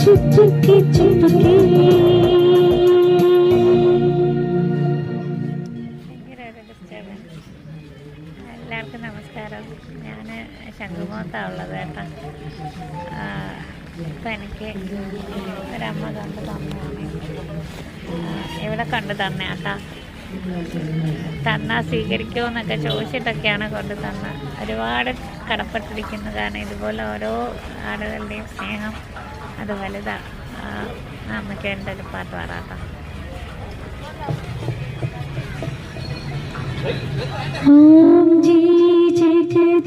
चुपके चुपके എല്ലാവർക്കും നമസ്കാരം. ഞാൻ ശംഖുമോത്താണുള്ളത് കേട്ടോ. ഇപ്പം എനിക്ക് ഒരമ്മ കണ്ട് തന്നതാണ് ഇവിടെ കണ്ട് തന്നെ തന്നാൽ സ്വീകരിക്കുമെന്നൊക്കെ ചോദിച്ചിട്ടൊക്കെയാണ് കൊണ്ട് തന്ന. ഒരുപാട് കടപ്പെട്ടിരിക്കുന്നത് കാരണം ഇതുപോലെ ഓരോ ആളുകളുടെയും സ്നേഹം അത് വലുതാണ് അമ്മയ്ക്ക് എന്റെ ഒരു പാട്ട് പാടാത്ത ഓം ജി ജഗദീശ്വരീ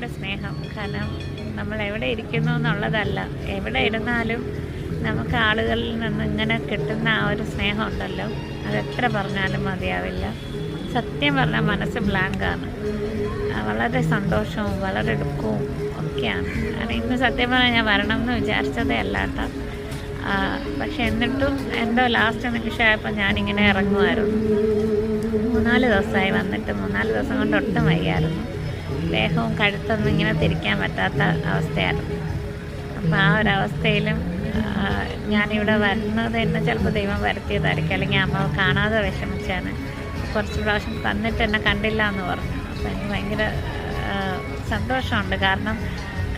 ഒരുപാട് സ്നേഹം. കാരണം നമ്മൾ എവിടെ ഇരിക്കുന്നു എന്നുള്ളതല്ല. എവിടെ ഇരുന്നാലും നമുക്ക് ആളുകളിൽ നിന്ന് ഇങ്ങനെ കിട്ടുന്ന ആ ഒരു സ്നേഹം ഉണ്ടല്ലോ. അതെത്ര പറഞ്ഞാലും മതിയാവില്ല. സത്യം പറഞ്ഞാൽ മനസ്സ് ബ്ലാങ്കാണ് വളരെ സന്തോഷവും വളരെ ദുഃഖവും ഒക്കെയാണ്. കാരണം ഇന്ന് സത്യം പറഞ്ഞാൽ ഞാൻ വരണം എന്ന് വിചാരിച്ചതേ അല്ലാത്ത പക്ഷെ എന്നിട്ടും എന്തോ ലാസ്റ്റ് നിമിഷമായപ്പോൾ ഞാനിങ്ങനെ ഇറങ്ങുമായിരുന്നു. മൂന്നാൽ ദിവസമായി വന്നിട്ട് മൂന്നാൽ ദിവസം കൊണ്ട് ഒട്ടും വയ്യായിരുന്നു. ദേഹവും കഴുത്തൊന്നും ഇങ്ങനെ തിരിക്കാൻ പറ്റാത്ത അവസ്ഥയായിരുന്നു. അപ്പോൾ ആ ഒരവസ്ഥയിലും ഞാനിവിടെ വരുന്നത് എന്നെ ചിലപ്പോൾ ദൈവം വരുത്തിയതായിരിക്കും. അല്ലെങ്കിൽ അമ്മ കാണാതെ വിഷമിച്ചാണ് കുറച്ച് പ്രാവശ്യം തന്നിട്ട് എന്നെ കണ്ടില്ല എന്ന് പറഞ്ഞു. അപ്പോൾ എനിക്ക് ഭയങ്കര സന്തോഷമുണ്ട്. കാരണം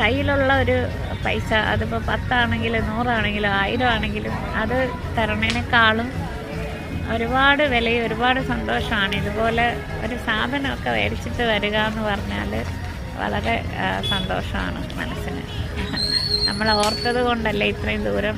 കയ്യിലുള്ള ഒരു പൈസ അതിപ്പോൾ പത്താണെങ്കിലും നൂറാണെങ്കിലും ആയിരം ആണെങ്കിലും അത് തരണേനേക്കാളും ഒരുപാട് വിലയും ഒരുപാട് സന്തോഷമാണ്. ഇതുപോലെ ഒരു സാധനമൊക്കെ മേടിച്ചിട്ട് വരിക എന്ന് പറഞ്ഞാൽ വളരെ സന്തോഷമാണ് മനസ്സിന്. നമ്മൾ ഓർത്തത് കൊണ്ടല്ലേ ഇത്രയും ദൂരം